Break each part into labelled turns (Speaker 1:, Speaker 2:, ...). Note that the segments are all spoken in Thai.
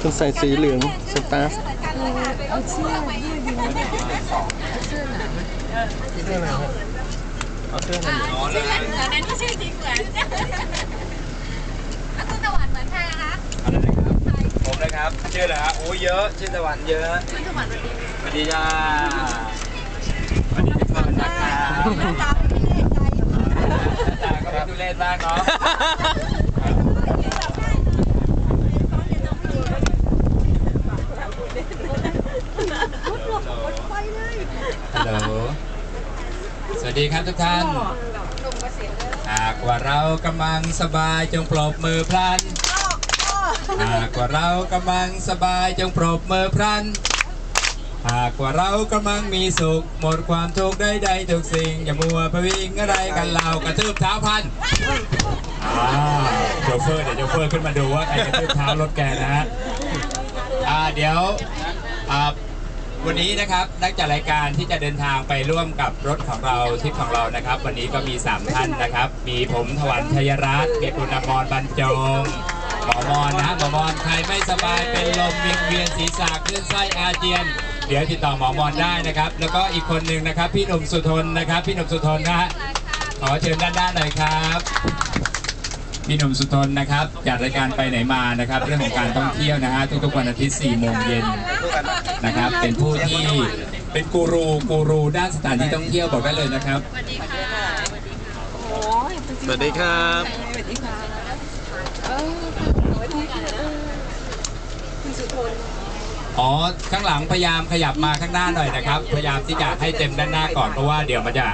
Speaker 1: คนใส่สีเหลืองสตาฟ
Speaker 2: เอาเชือกด้วยดีไหมเอาเชือกหนาไหม
Speaker 1: เสื้ออะไรครับเอาเสื้ออะไร
Speaker 3: อ๋อเลย
Speaker 4: เหมือนอันนี้ชื่อจริงเหมือนอาคุณตะวันเหมือนใครคะ
Speaker 3: อะไรครับผมนะครับชื่ออะไรฮะโอ้เยอะชื่อตะวันเยอะ
Speaker 4: คุณตะวัน
Speaker 3: สวัสดีจ้าสวัสดีทุกคนนะครับ
Speaker 4: หน้าตาไม่ดู
Speaker 3: เป็นทุเรศบ้างเนาะ ฮัลโหล สวัส ดีครับทุกท่านหากว่าเรากำลังสบายจงปรบมือพลัน หากว่าเรากำลังสบายจงปรบมือพลัน หากว่าเรากำลังมีสุข หมดความทุกข์ใดๆทุกสิ่ง อย่ามัวไปวิ่งอะไรกันเรากระทืบเท้าพันอ่าโชเฟอร์เดี๋ยวโชเฟอร์ขึ้นมาดูว่าใครกระทืบเท้ารถแกนะฮะอ่าเดี๋ยวอ่า วันนี้นะครับนักจัดรายการที่จะเดินทางไปร่วมกับรถของเราทริปของเรานะครับ วันนี้ก็มี 3 ท่านนะครับ มีผมถวันชัยรัตน์มีคุณอมรบรรจงหมอมอนนะหมอมอนใครไม่สบายเป็นลมวิงเวียนศีรษะคลื่นไส้อาเจียน เดี๋ยวติดต่อหมอมอนได้นะครับ แล้วก็อีกคนหนึ่งนะครับ พี่หนุ่มสุทนนะครับ พี่หนุ่มสุทนนะฮะขอเชิญด้านด้านหน่อยครับ พี่หนุ่มสุทนนะครับจัดรายการไปไหนมานะครับ เรื่องของการท่องเที่ยวนะฮะทุกๆวันอาทิตย์4โมงเย็นนะครับ เป็นผู้ที่เป็นกูรูกูรูด้านสถานที่ท่องเที่ยวบอกได้เลยนะครับ
Speaker 2: โอ้ยจริง
Speaker 1: สวัสดีครับ
Speaker 2: ๆสวัสดีค่ะเออสวัสดีค่ะคุณสุทน
Speaker 3: อ๋อข้างหลังพยายามขยับมาข้างหน้าหน่อยนะครับ พยายามที่จะให้เต็มด้านหน้าก่อนเพราะว่าเดี๋ยวมันจะ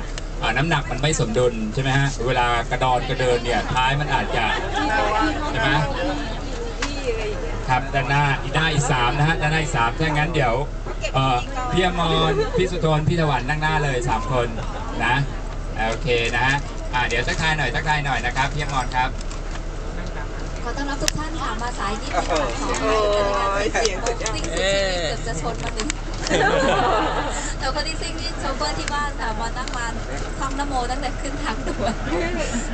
Speaker 3: อ่าน้ำหนักมันไม่สมดุลใช่ไหมฮะเวลากระดอนกระเดินเนี่ยท้ายมันอาจจะใช่ไหม
Speaker 2: ที่อะไรอย่างเงี้ย
Speaker 3: ครับด้านหน้าอีกหน้าอีกสามนะฮะด้านหน้าอีกสามถ้างั้นเดี๋ยวเอ่อพี่อมรพี่สุทนพี่ตะวันนั่งหน้าเลยสามคนนะโอเคนะฮะอ่าเดี๋ยวทักทายหน่อยทักทายหน่อยนะครับพี่อมรครับ
Speaker 4: ขอต้อนรับทุกท่านค่ะมาสายนิดนึงค่ะขอให้บรรยากาศ
Speaker 2: เสียงสุดยอด
Speaker 4: ซิ่งสุดชีวิตเกือบจะชนมาหนึ่ง แต่คนที่ซิ่งนี่โชเฟอร์ที่บ้านค่ะมานั่งมาท่องนโมตั้งแต่ขึ้นทางด่วน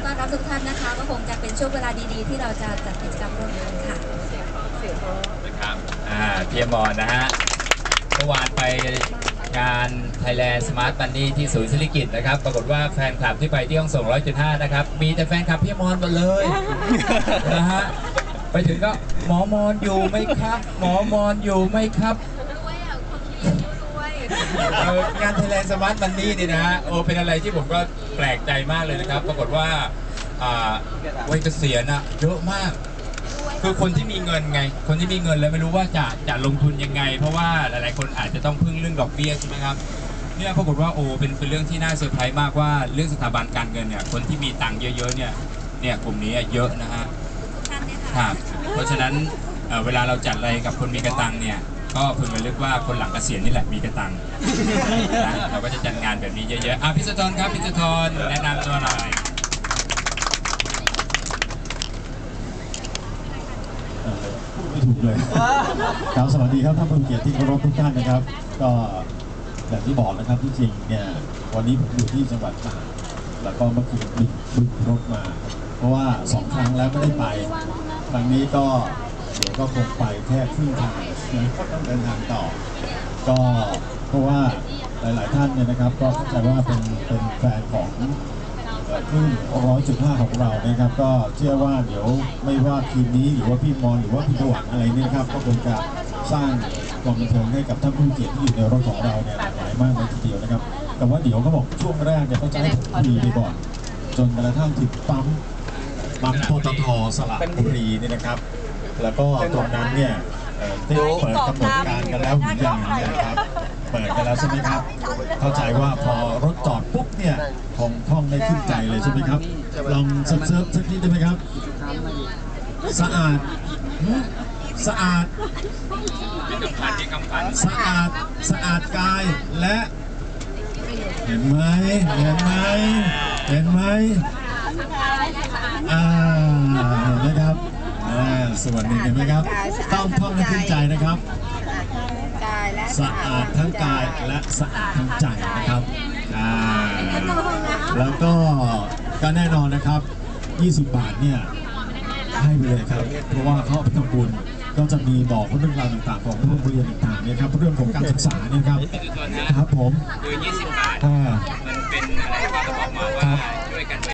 Speaker 4: ต้อนรับทุกท่านนะคะ ก็คงจะเป็นช่วงเวลาดีๆ ที่เราจะจัดกิจกรรมร่วมกันค่ะ
Speaker 3: นะครับอ่าพี่มรนะฮะเมื่อวานไปงาน Thailand Smart Money ที่ศูนย์ศิริกิตนะครับ ปรากฏว่าแฟนคลับที่ไปที่ห้องส่ง 100.5 นะครับ มีแต่แฟนคลับพี่อมรหมดเลยนะฮะ ไปถึงก็หมอมอนอยู่ไหมครับ หมอมอนอยู่ไหมครับ
Speaker 4: ด้วยอะคนที่อายุด้วย
Speaker 3: เอ่องาน Thailand Smart Money นี่นะฮะโอ้เป็นอะไรที่ผมก็แปลกใจมากเลยนะครับ ปรากฏว่าอ่าวัยเกษียณอะเยอะมาก คือคนที่มีเงินไง คนที่มีเงินแล้วไม่รู้ว่าจะจะลงทุนยังไง เพราะว่าหลายๆ คนอาจจะต้องพึ่งเรื่องดอกเบี้ยใช่ไหมครับเนี่ยปรากฏว่าโอ้เป็นเป็นเรื่องที่น่าเซอร์ไพรส์มากว่าเรื่องสถาบันการเงินเนี่ยคนที่มีตังค์เยอะๆเนี่ยเนี่ยกลุ่มนี้เยอะนะฮะ
Speaker 4: ทุกท่านเนี่ย
Speaker 3: ค
Speaker 4: ค่ะ
Speaker 3: รับเพราะฉะนั้นเอ่อเวลาเราจัดอะไรกับคนมีกระตังเนี่ย ก็พึงระลึกว่าคนหลังเกษียณนี่แหละมีกระตังนะเราก็จะจัดงานแบบนี้เยอะๆอะพิสทรครับพิสทรแนะนำตัวหน่อย
Speaker 5: ไม่ถูกเลยครับสวัสดีครับท่านผู้เกียรติที่เคารพทุกท่านนะครับ ก็อย่างที่บอกนะครับที่จริงเนี่ยวันนี้ผมอยู่ที่จังหวัดตากแล้วก็เมื่อคืนบินบึกรถมา เพราะว่าสองครั้งแล้วไม่ได้ไป ครั้งนี้ก็ เดี๋ยวก็คงไปแค่ครึ่งทางนะก็ต้องเดินทางต่อ ก็เพราะว่าหลาย ๆ ท่านเนี่ยนะครับ ก็เข้าใจว่าเป็นเป็นแฟนของคลื่นร้อยจุดห้าของเรานะครับ ก็เชื่อว่าเดี๋ยวไม่ว่าทีมนี้หรือว่าพี่มอนหรือว่าพี่ตวันอะไรเนี่ยนะครับ ก็คงจะสร้างความบันเทิงให้กับท่านผู้เกียรติที่อยู่ในรถของเราเนี่ยหลากหลายมากเลยทีเดียวนะครับ แต่ว่าเดี๋ยวเขาบอกช่วงแรกเนี่ยเขาจะให้ผมคุยไปก่อนจนกระทั่งถึงปั๊มปั๊มปตทสระบุรีเนี่ยนะครับ แล้วก็ตรงนั้นเนี่ยเอ่อได้เปิดกำหนดการกันแล้วหรือยังนี่ยครับ เปิดกันแล้วใช่ไหมครับ เข้าใจว่าพอรถจอดปุ๊บเนี่ยคงท่องได้ขึ้นใจเลยใช่ไหมครับ ลองเซิร์ฟเซิร์ฟสักนิดได้ไหมครับ สะอาดหืมสะอาด สะอาด สะอาดกายและ เห็นไหมเห็นไหมเห็นไหมอ่าเห็นไหมครับ อ่าส่วนหนึ่งเห็นไหมครับ ต้องท่องให้ขึ้นใจนะครับ
Speaker 2: กายและ
Speaker 5: สะอาดทั้งกายและสะอาดทั้งใจนะครับอ่าแล้วก็ก็แน่นอนนะครับ 20 บาทเนี่ยให้ไปเลยครับ เพราะว่าเขาเอาไปทำบุญก็จะมีบอกเรื่องราวต่างๆของโรงเรียนต่างๆเนี่ยครับเรื่องของการศึกษาเนี่ยครับครับผม
Speaker 3: คือ20 บาท
Speaker 5: อ่า
Speaker 3: มันเป็นอะไรที่เขาบอกมาว่าช่วยกัน